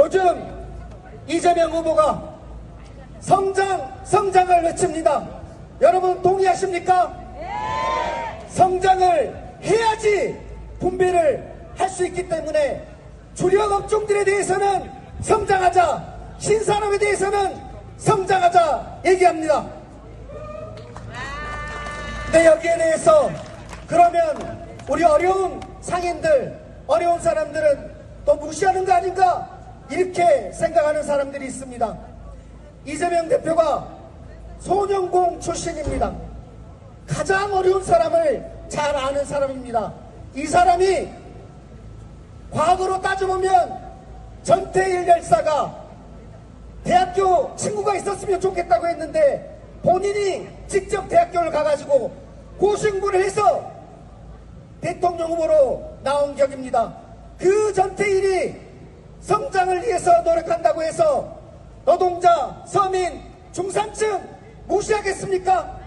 요즘 이재명 후보가 성장, 성장을 외칩니다. 여러분 동의하십니까? 성장을 해야지 분배를 할 수 있기 때문에 주력 업종들에 대해서는 성장하자, 신산업에 대해서는 성장하자 얘기합니다. 근데 여기에 대해서 그러면 우리 어려운 상인들, 어려운 사람들은 또 무시하는 거 아닌가? 이렇게 생각하는 사람들이 있습니다. 이재명 대표가 소년공 출신입니다. 가장 어려운 사람을 잘 아는 사람입니다. 이 사람이 과거로 따져보면 전태일 열사가 대학교 친구가 있었으면 좋겠다고 했는데 본인이 직접 대학교를 가가지고 고승부를 해서 대통령 후보로 나온 격입니다. 그 전태일이 성장을 위해서 노력한다고 해서 노동자, 서민, 중산층 무시하겠습니까?